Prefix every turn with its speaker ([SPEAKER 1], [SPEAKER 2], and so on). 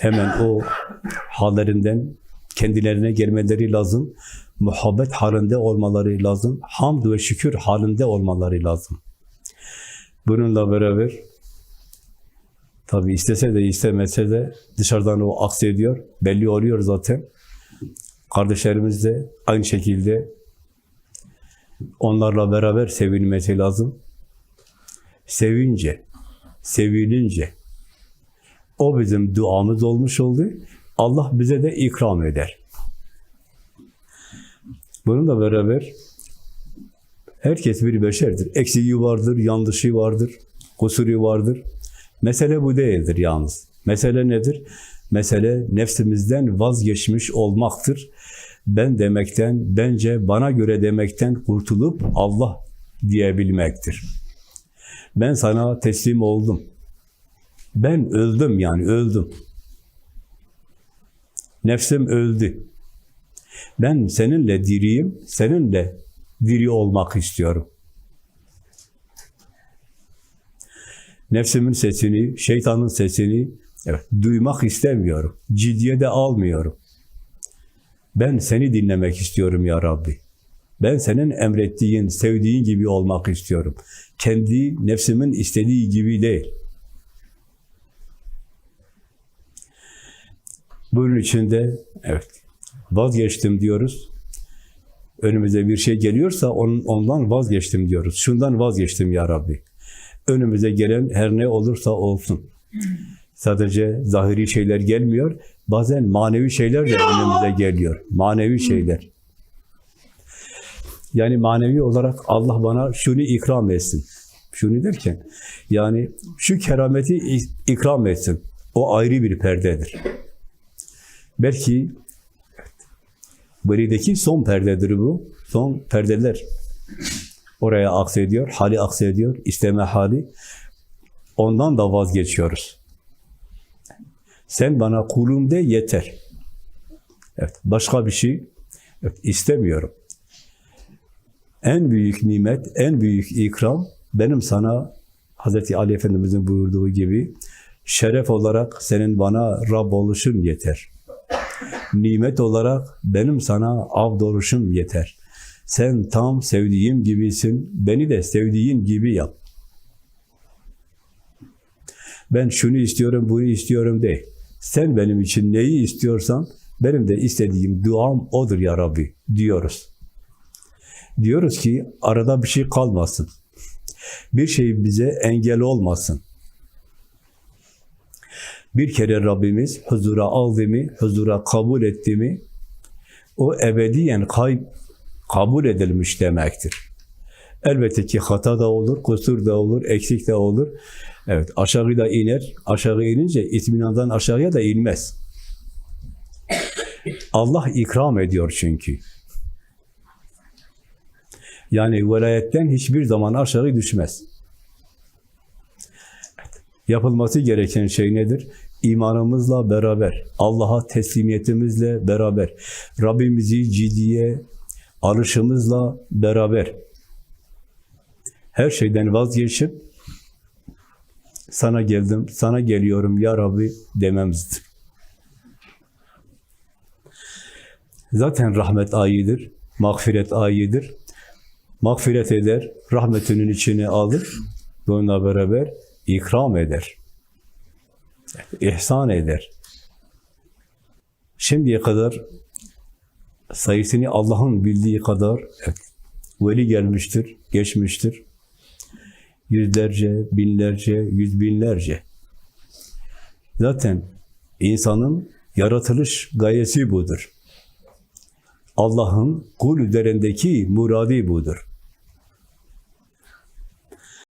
[SPEAKER 1] Hemen o hallerinden kendilerine gelmeleri lazım. Muhabbet halinde olmaları lazım. Hamd ve şükür halinde olmaları lazım. Bununla beraber tabi istese de istemese de dışarıdan o aksediyor. Belli oluyor zaten. Kardeşlerimiz de aynı şekilde onlarla beraber sevinmesi lazım. Sevince, sevinince o bizim duamız olmuş oldu. Allah bize de ikram eder. Bununla beraber herkes bir beşerdir. Eksiği vardır, yanlışı vardır, kusuru vardır. Mesele bu değildir yalnız. Mesele nedir? Mesele nefsimizden vazgeçmiş olmaktır. Ben demekten, bence bana göre demekten kurtulup Allah diyebilmektir. Ben sana teslim oldum. Ben öldüm yani öldüm. Nefsim öldü. Ben seninle diriyim, seninle diri olmak istiyorum. Nefsimin sesini, şeytanın sesini evet, duymak istemiyorum. Ciddiye de almıyorum. Ben seni dinlemek istiyorum ya Rabbi. Ben senin emrettiğin, sevdiğin gibi olmak istiyorum. Kendi nefsimin istediği gibi değil. Bunun için de evet vazgeçtim diyoruz. Önümüze bir şey geliyorsa onun, ondan vazgeçtim diyoruz. Şundan vazgeçtim ya Rabbi. Önümüze gelen her ne olursa olsun. Sadece zahiri şeyler gelmiyor. Bazen manevi şeyler de önümüze geliyor. Manevi şeyler. Yani manevi olarak Allah bana şunu ikram etsin. Şunu derken yani şu kerameti ikram etsin. O ayrı bir perdedir. Belki Bari'deki son perdedir bu. Son perdeler oraya aksediyor, hali aksediyor, isteme hali. Ondan da vazgeçiyoruz. Sen bana kulum de yeter. Evet, başka bir şey evet, istemiyorum. En büyük nimet, en büyük ikram benim sana Hz. Ali Efendimiz'in buyurduğu gibi şeref olarak senin bana Rab oluşun yeter. Nimet olarak benim sana avd oluşum yeter. Sen tam sevdiğim gibisin, beni de sevdiğin gibi yap. Ben şunu istiyorum, bunu istiyorum değil. Sen benim için neyi istiyorsan, benim de istediğim duam odur ya Rabbi diyoruz. Diyoruz ki arada bir şey kalmasın. Bir şey bize engel olmasın. Bir kere Rabbimiz huzura aldı mı, huzura kabul etti mi, o ebediyen kayb kabul edilmiş demektir. Elbette ki hata da olur, kusur da olur, eksik de olur. Evet, aşağı da iner. Aşağı inince itminandan aşağıya da inmez. Allah ikram ediyor çünkü. Yani velayetten hiçbir zaman aşağı düşmez. Yapılması gereken şey nedir? İmanımızla beraber, Allah'a teslimiyetimizle beraber, Rabbimizi ciddiye alışımızla beraber, her şeyden vazgeçip, sana geldim, sana geliyorum ya Rabbi dememizdir. Zaten rahmet ayidir, mağfiret ayidir. Mağfiret eder, rahmetinin içine alır. Bununla beraber ikram eder. ihsan eder. Şimdiye kadar sayısını Allah'ın bildiği kadar evet, veli gelmiştir, geçmiştir. Yüzlerce, binlerce, yüz binlerce. Zaten insanın yaratılış gayesi budur. Allah'ın kul üzerindeki muradi budur.